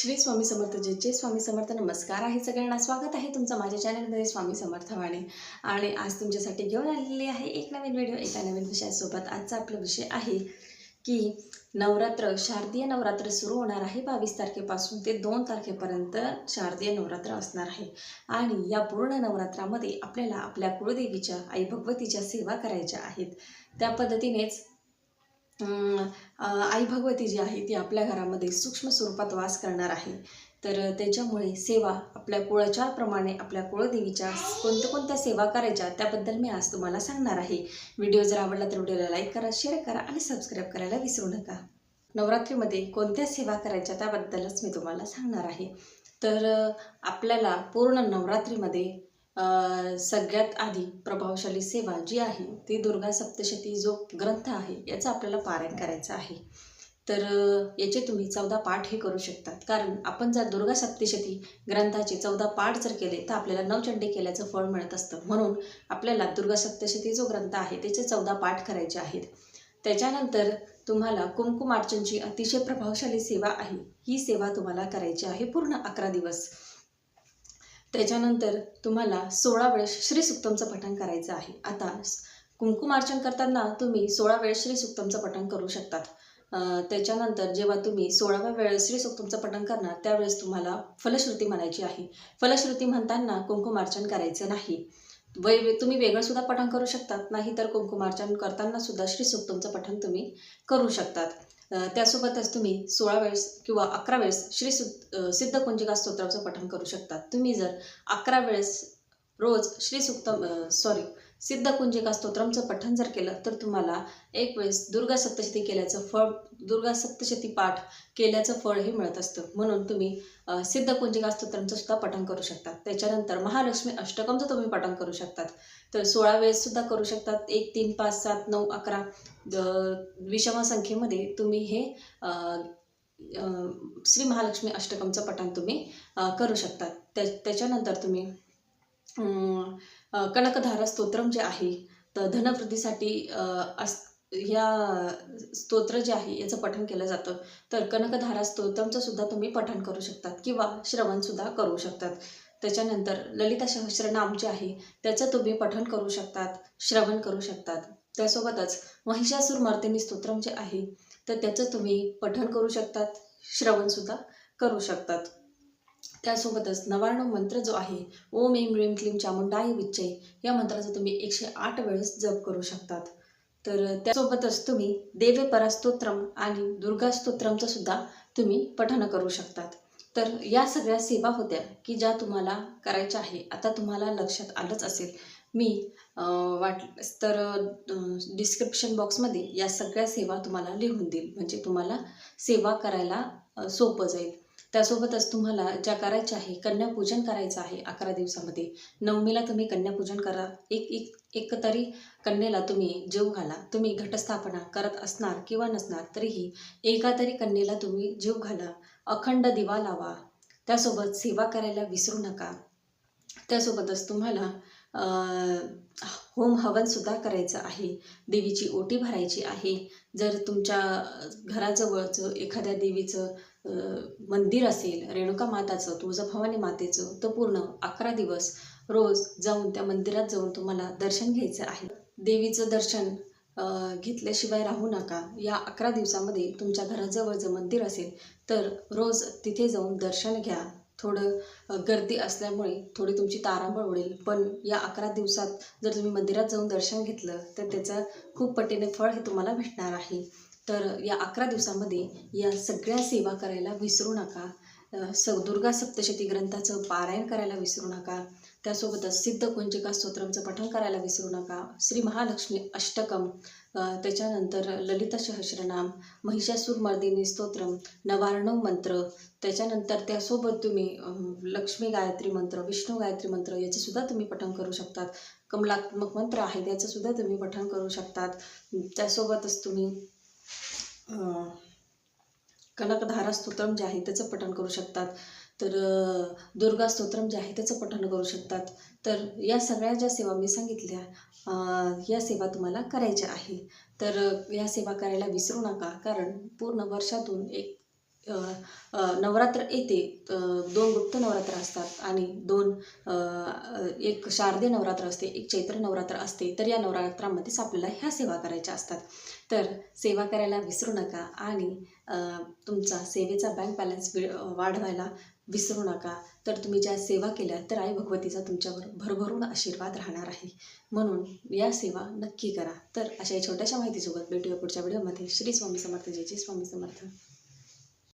श्री स्वामी समर्थ जे स्वामी समर्थ. नमस्कार आहे सगळ्यांना. स्वागत आहे तुमचं माझ्या चॅनलमध्ये स्वामी समर्थ वाणी आणि आज तुमच्यासाठी घेऊन आलेली आहे एक नवीन व्हिडिओ एका नवीन विषयासोबत. आजचा आपला विषय आहे की नवरात्र शारदीय नवरात्र सुरू होणार आहे. बावीस तारखेपासून ते दोन तारखेपर्यंत शारदीय नवरात्र असणार आहे. आणि या पूर्ण नवरात्रामध्ये आपल्याला आपल्या कुळदेवीच्या आई भगवतीच्या सेवा करायच्या आहेत. त्या पद्धतीनेच आई भगवती जी आहे ती आपल्या घरामध्ये सूक्ष्म स्वरूपात वास करणार आहे. तर त्याच्यामुळे सेवा आपल्या कुळाचारप्रमाणे आपल्या कुळदेवीच्या कोणत्या कोणत्या सेवा करायच्या त्याबद्दल मी आज तुम्हाला सांगणार आहे. व्हिडिओ जर आवडला तर व्हिडिओला लाईक करा शेअर करा आणि सबस्क्राईब करायला विसरू नका. नवरात्रीमध्ये कोणत्या सेवा करायच्या त्याबद्दलच मी तुम्हाला सांगणार आहे. तर आपल्याला पूर्ण नवरात्रीमध्ये सगळ्यात आधी प्रभावशाली सेवा जी आहे ती दुर्गा सप्तशती जो ग्रंथ आहे याचं आपल्याला पारायण करायचं आहे. तर याचे तुम्ही चौदा पाठ हे करू शकतात. कारण आपण जर दुर्गा सप्तशती ग्रंथाचे चौदा पाठ जर केले तर आपल्याला नवचंडी केल्याचं फळ मिळत असतं. म्हणून आपल्याला दुर्गा सप्तशती जो ग्रंथ आहे त्याचे चौदा पाठ करायचे आहेत. त्याच्यानंतर तुम्हाला कुमकुमार्चनची अतिशय प्रभावशाली सेवा आहे. ही सेवा तुम्हाला करायची आहे पूर्ण अकरा दिवस. त्याच्यानंतर तुम्हाला सोळा वेळेस श्रीसुक्तमचं पठण करायचं आहे. आता कुंकुमार्चन करताना तुम्ही सोळा वेळेस श्रीसुक्तमचं पठण करू शकतात. त्याच्यानंतर जेव्हा तुम्ही सोळाव्या वेळेस श्रीसुक्तमचं पठण करणार त्यावेळेस तुम्हाला फलश्रुती म्हणायची आहे. फलश्रुती म्हणताना कुंकुमार्चन करायचं नाही. वै तुम्ही वेगळंसुद्धा पठण करू शकतात नाहीतर कुंकुमार्चन करताना सुद्धा श्रीसुक्तमचं पठण तुम्ही करू शकतात. त्यासोबतच तुम्ही सोळा वेळेस किंवा अकरा वेळेस श्री सु अं, सिद्ध कुंजिका स्तोत्राचं पठण करू शकता. तुम्ही जर अकरा वेळेस रोज श्री सुक्तम सॉरी सिद्ध कुंजिका स्तोत्रमचं पठण जर केलं तर तुम्हाला एक वेळेस दुर्गा सप्तशती केल्याचं फळ दुर्गा सप्तशती पाठ केल्याचं फळ हे मिळत असतं. म्हणून तुम्ही सिद्ध कुंजिका स्तोत्रमचं सुद्धा पठण करू शकतात त्याच्यानंतर महालक्ष्मी अष्टकमचं तुम्ही पठण करू शकतात. तर सोळा वेळेस सुद्धा करू शकतात. एक तीन पाच सात नऊ अकरा द- विषम संख्येमध्ये तुम्ही हे श्री महालक्ष्मी अष्टकमचं पठण तुम्ही करू शकतात. त्या त्याच्यानंतर तुम्ही कनकधारा स्तोत्रम जे आहे तर धनवृद्धीसाठी अस ह्या स्तोत्र जे आहे याचं पठण केलं जातं. तर कनकधारा स्तोत्रमचं सुद्धा तुम्ही पठण करू शकतात किंवा श्रवणसुद्धा करू शकतात. त्याच्यानंतर ललिता सहस्रनाम जे आहे त्याचं तुम्ही पठण करू शकतात श्रवण करू शकतात. त्यासोबतच महिषासूर मर्दिनी स्तोत्रम जे आहे तर त्याचं तुम्ही पठण करू शकतात श्रवणसुद्धा करू शकतात. त्यासोबतच नवार्णव मंत्र जो आहे ओम एम ह्रीम क्लीम चामुंडाय विच्चय या मंत्राचा तुम्ही एकशे आठ वेळेस जप करू शकतात. तर त्यासोबतच तुम्ही देवे परास्तोत्रम आणि दुर्गा स्तोत्रमचं सुद्धा तुम्ही पठण करू शकतात. तर या सगळ्या सेवा होत्या की ज्या तुम्हाला करायच्या आहे आता तुम्हाला लक्षात आलंच असेल. मी वाट तर डिस्क्रिप्शन बॉक्समध्ये या सगळ्या सेवा तुम्हाला लिहून देईल. म्हणजे तुम्हाला सेवा करायला सोपं जाईल. त्यासोबतच तुम्हाला ज्या करायच्या आहे कन्यापूजन करायचं आहे अकरा दिवसामध्ये. नवमीला तुम्ही कन्यापूजन करा. एक एक एक तरी कन्येला तुम्ही जीव घाला. तुम्ही घटस्थापना करत असणार किंवा नसणार तरीही एका तरी कन्येला तुम्ही जीव घाला. अखंड दिवा लावा. त्यासोबत सेवा करायला विसरू नका. त्यासोबतच तुम्हाला अं, होम हवनसुद्धा करायचं आहे. देवीची ओटी भरायची आहे. जर तुमच्या घराजवळचं एखाद्या देवीचं मंदिर असेल रेणुका माताचं तुळजाभवानी मातेचं तर पूर्ण अकरा दिवस रोज जाऊन त्या मंदिरात जाऊन तुम्हाला दर्शन घ्यायचं आहे. देवीचं दर्शन घेतल्याशिवाय राहू नका. या अकरा दिवसामध्ये तुमच्या घराजवळ जर मंदिर असेल तर रोज तिथे जाऊन दर्शन घ्या. थोडं गर्दी असल्यामुळे थोडी तुमची तारांबळ उडेल. पण या अकरा दिवसात जर तुम्ही मंदिरात जाऊन दर्शन घेतलं तर त्याचं खूप पटीने फळ हे तुम्हाला भेटणार आहे. तर या अकरा दिवसामध्ये या सगळ्या सेवा करायला विसरू नका. स दुर्गा सप्तशती ग्रंथाचं पारायण करायला विसरू नका. त्यासोबतच सिद्ध कुंजिका स्तोत्रमचं पठण करायला विसरू नका. श्री महालक्ष्मी अष्टकम त्याच्यानंतर ललिता सहस्रनाम महिषासूर मर्दिनी स्तोत्रम नवार्णव मंत्र त्याच्यानंतर त्यासोबत तुम्ही लक्ष्मी गायत्री मंत्र विष्णू गायत्री मंत्र याचेसुद्धा तुम्ही पठण करू शकतात. कमलात्मक मंत्र आहे याचंसुद्धा तुम्ही पठण करू शकतात. त्यासोबतच तुम्ही कनकधारा स्तोत्रम जे आहे त्याचं पठण करू शकतात. तर दुर्गा स्तोत्रम जे आहे त्याचं पठण करू शकतात. तर या सगळ्या ज्या सेवा मी सांगितल्या या सेवा तुम्हाला करायच्या आहे. तर या सेवा करायला विसरू नका. कारण पूर्ण वर्षातून एक नवरात्र येते. दोन गुप्त नवरात्र असतात आणि दोन एक शारदीय नवरात्र असते एक चैत्र नवरात्र असते. तर या नवरात्रामध्येच आपल्याला ह्या सेवा करायच्या असतात. तर सेवा करायला विसरू नका आणि तुमचा सेवेचा बँक बॅलन्स वाढवायला विसरू नका. तर तुम्ही ज्या सेवा केल्या तर आई भगवतीचा तुमच्यावर भरभरून आशीर्वाद राहणार आहे. म्हणून या सेवा नक्की करा. तर अशा या छोट्याशा माहितीसोबत भेटूया पुढच्या व्हिडिओमध्ये. श्री स्वामी समर्थ. जय जय स्वामी समर्थ.